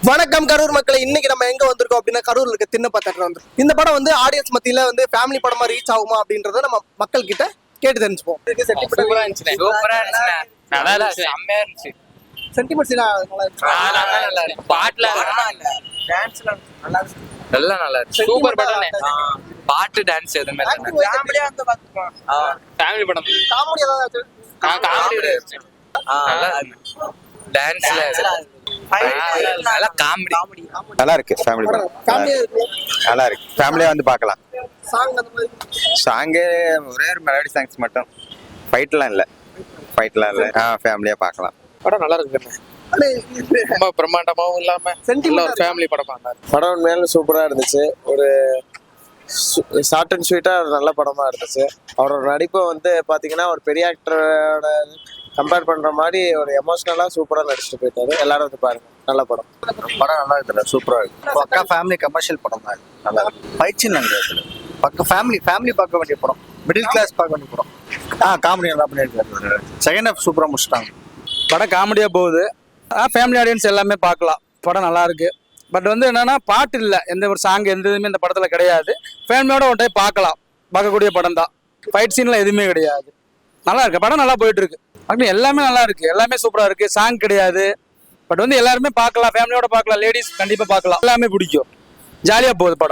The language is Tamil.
வணக்கம் கரூர் மக்களை. இன்னைக்கு நம்ம எங்க வந்திருக்கோம் அப்படின்னா கரூர்ல இருக்க திண்ண பத்திரம் வந்து இந்த படம் வந்து ஆடியன்ஸ் மத்தியில வந்து ஃபேமிலி படமா ரீச் ஆகுமா அப்படின்றத நம்ம மக்கள் கிட்ட கேட்டு தெரிஞ்சுப்போம் சென்டிமெண்ட்ஸ் நல்லா இருந்துச்சு. நல்லா நல்லா இருக்கு பாட்டுல டான்ஸ்ல நல்லா நல்லா சூப்பர் படம் பாட்டு டான்ஸ் எதுவுமே ஃபேமிலி படம். காமெடி ஏதாவது காமெடி நல்லா டான்ஸ்ல காமெடி நல்லா இருக்கு ஃபேமிலி படம். நல்லா இருக்கு. ஃபேமிலியா வந்து பார்க்கலாம். சாங் அந்த மாதிரி. சாங்கு ஒரே ஒரு மெலடி சாங்ஸ் மட்டும். ஃபைட்லாம் இல்லை. ஃபைட்லாம் இல்லை. ஆ ஃபேமிலியா பார்க்கலாம். படம் நல்லா இருக்கு. ரொம்ப பிரம்மாண்டமாவும் இல்லாம நல்ல ஒரு ஃபேமிலி படமா படம் உண்மையாலுமே சூப்பராக இருந்துச்சு. ஒரு ஷார்ட் அண்ட் ஸ்வீட்டாக ஒரு நல்ல படமாக இருந்துச்சு. அவரோட நடிப்பை வந்து பார்த்தீங்கன்னா ஒரு பெரிய ஆக்டரோட கம்பேர் பண்ணுற மாதிரி ஒரு எமோஷ்னலாக சூப்பராக நடிச்சுட்டு போயிட்டாரு. எல்லாரும் வந்து பாருங்க நல்ல படம். படம் நல்லா இருக்குல்ல சூப்பரா இருக்கு. பக்கா ஃபேமிலி கமர்ஷியல் படம் தான். நல்லா இருக்கு. பயிற்சி நல்லா இருக்கு பக்க ஃபேமிலி ஃபேமிலி பார்க்க வேண்டிய படம். மிடில் கிளாஸ் பார்க்க வேண்டிய படம். ஆ காமெடி நல்லா பண்ணியிருக்காரு. செகண்ட் ஹாஃப் சூப்பரா முடிச்சிட்டாங்க. படம் காமெடியாக போகுது. ஃபேமிலி ஆடியன்ஸ் எல்லாமே பார்க்கலாம். படம் நல்லா இருக்கு. பட் வந்து என்னன்னா பாட்டு இல்லை. எந்த ஒரு சாங் எந்த இதுவுமே இந்த படத்தில் கிடையாது. ஃபேமிலியோட ஒரு டைம் பார்க்கலாம். பார்க்கக்கூடிய படம் தான். ஃபைட் சீன்ல எதுவுமே கிடையாது. நல்லா இருக்கு. படம் நல்லா போயிட்டு இருக்கு. அப்படின்னு எல்லாமே நல்லா இருக்கு. எல்லாமே சூப்பரா இருக்கு. சாங் கிடையாது. பட் வந்து எல்லாருமே பார்க்கலாம். ஃபேமிலியோட பார்க்கலாம். லேடிஸ் கண்டிப்பா பார்க்கலாம். எல்லாமே பிடிக்கும். ஜாலியா போகுது படம்.